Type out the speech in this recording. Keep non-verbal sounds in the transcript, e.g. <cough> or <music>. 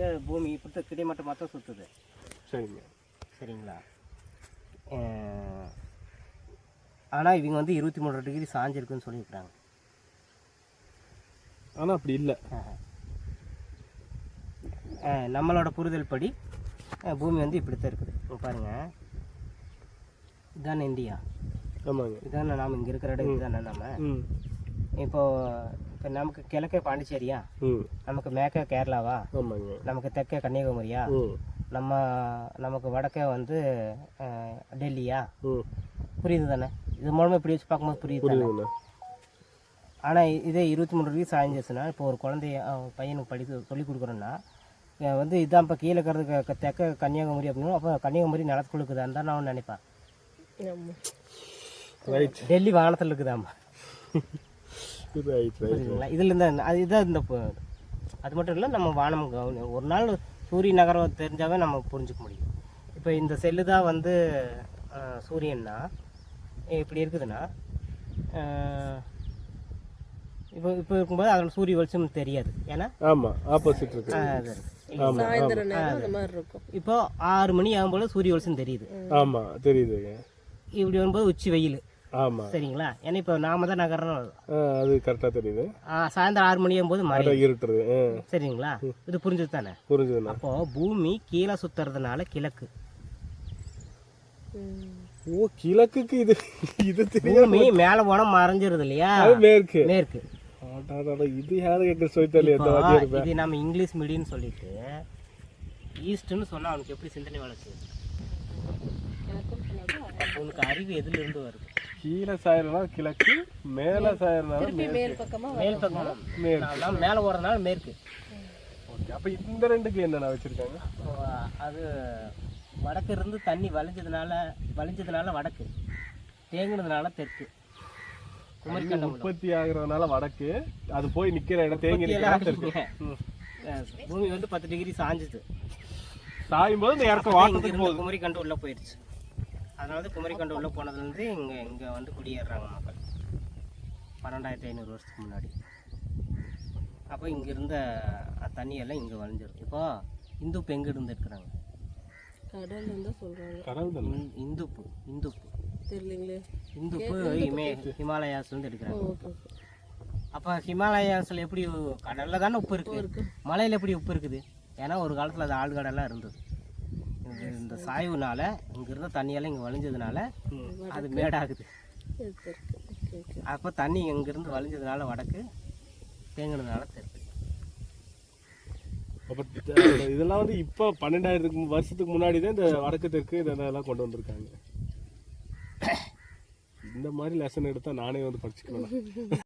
இது பூமி இப்படி கிடைமட்டம் மொத்தம் சுற்றுது சரிங்க. சரிங்களா? ஆனால் இவங்க வந்து இருபத்தி மூணு டிகிரி சாஞ்சிருக்குன்னு சொல்லியிருக்கிறாங்க. ஆனால் அப்படி இல்லை. நம்மளோட புரிதல் படி பூமி வந்து இப்படி தான் இருக்குது. இங்க பாருங்க. இதான இந்தியா. ஆமாங்க. இதான நாம் இங்கே இருக்கிற இடம் இதுதானே நம்ம ம். இப்போ நமக்கு கிழக்கே பாண்டிச்சேரியா. ம். நமக்கு மேற்கே கேரளாவா? ஆமாங்க. நமக்கு தெற்கே கன்னியாகுமரியா? ம். நம்ம நமக்கு வடக்கே வந்து டெல்லியா? ம். புரியுது தானே? இது மூலமாக இப்படி வச்சு பார்க்கும்போது புரியுது தானே? ஆனால் இதே இருபத்தி மூணு டிகிரி சாய்ஞ்சிச்சுன்னா இப்போ ஒரு குழந்தைய பையனுக்கு படிக்க சொல்லி கொடுக்குறோன்னா வந்து இதான் இப்போ கீழே இருக்கிறது தெற்க கன்னியாகுமரி அப்படின்னு அப்போ கன்னியாகுமரி நிலத்துக்குள்ள இருக்குதான்னு தான் நான் நினைப்பேன். ரைட் டெல்லி வானத்தில் இருக்குதாம்மா இதில் இந்த அது இதான் இந்த அது மட்டும் இல்லை நம்ம வானம் கவனி ஒரு நாள் சூரிய நகரம் தெரிஞ்சாவே நம்ம புரிஞ்சுக்க முடியும். இப்போ இந்த செல்லு தான் வந்து சூரியன்னா இப்படி இருக்குதுன்னா இப்போ இப்போ இருக்கும்போது அதில் சூரிய வெளிச்சம் தெரியாது. ஏன்னா ஆமாம் ஆப்போசிட் இருக்கு. இப்போ ஆறு மணி ஆகும்போது சூரிய வெளிச்சம் தெரியுது. ஆமாம் தெரியுதுங்க. இப்படி வரும்போது உச்சி வெயில். ஆமாம் சரிங்களா? ஏன்னா இப்போ நாம தான் நகரம் அது. கரெக்டாக தெரியுது. சாயந்தரம் ஆறு மணி ஆகும்போது மழை இருட்டுறது சரிங்களா? இது புரிஞ்சது தானே? புரிஞ்சுதுண்ணா அப்போ பூமி கீழே சுத்துறதுனால கிழக்கு. ஓ கிழக்குக்கு இது இது தெரியும் பூமி மேலே போனால் மறைஞ்சிருது இல்லையா? மேற்கு. மேற்கு. இது யாரு கேட்க வாத்தியார் இது நம்ம இங்கிலீஷ் மீடியம்னு சொல்லிட்டு ஈஸ்ட்னு சொன்னா அவனுக்கு எப்படி சிந்தனை வளர்ச்சி உனக்கு அறிவு எதுல இருந்து வருது? கீழே சாயறனா கிழக்கு மேலே சாயறனால திருப்பி மேல் பக்கமா மேல் பக்கம் மேற்கு. மேலே ஓடுறதுனால மேற்கு. ஓகே அப்போ இந்த ரெண்டுக்கு என்னண்ணா வச்சிருக்காங்க? அது வடக்கு இருந்து தண்ணி வலிஞ்சதுனால வலிஞ்சதுனால வடக்கு. தேங்குனதுனால தெற்கு. குமரிக்கண்டம் உற்பத்தி ஆகுறதுனால வடக்கு. அது போய் நிக்கிற இடம் தேங்கி நிற்கிற பூமி வந்து பத்து டிகிரி சாஞ்சுது. சாயும் போது இந்த இறக்க இங்க வாட்டத்துக்கு இருந்த போகுது. குமரிக்கண்டு உள்ள போயிடுச்சு. அதனால தான் குமரிக்கண்டு உள்ள போனதுலேருந்து இங்கே இங்கே வந்து குடியேறுறாங்க மக்கள். பன்னெண்டாயிரத்தி ஐநூறு வருஷத்துக்கு முன்னாடி. அப்போ இங்கே இருந்த தண்ணியெல்லாம் இங்கே வழிஞ்சிரும். இப்போ இந்துப்பு எங்கே இருந்து எடுக்கிறாங்க கடல் இந்- இந்துப்பு இந்துப்பு. தெரியலீங்களே. இந்துப்பு இமே ஹிமாலயாஸ்லேருந்து எடுக்கிறாங்க. அப்போ ஹிமாலயாஸில் எப்படி கடலில் தானே உப்பு இருக்குது இருக்கு. மலையில் எப்படி உப்பு இருக்குது? ஏன்னா ஒரு காலத்தில் அது ஆழ்கடலாக இருந்தது. இந்த சாய்வுனால இங்கே இருந்த தண்ணியெல்லாம் இங்கே வழிஞ்சதுனால அது மேடாகுது. அப்போ தண்ணி இங்கேருந்து வழிஞ்சதுனால வடக்கு தேங்கினதுனால தெற்கு. அப்போ இதெல்லாம் வந்து இப்போ பன்னெண்டாயிரத்துக்கு வருஷத்துக்கு முன்னாடி தான் இந்த வடக்கு தெற்கு இதெல்லாம் கொண்டு வந்திருக்காங்க. <coughs> இந்த மாதிரி லெசன் எடுத்தா நானே வந்து படிச்சுக்கணும்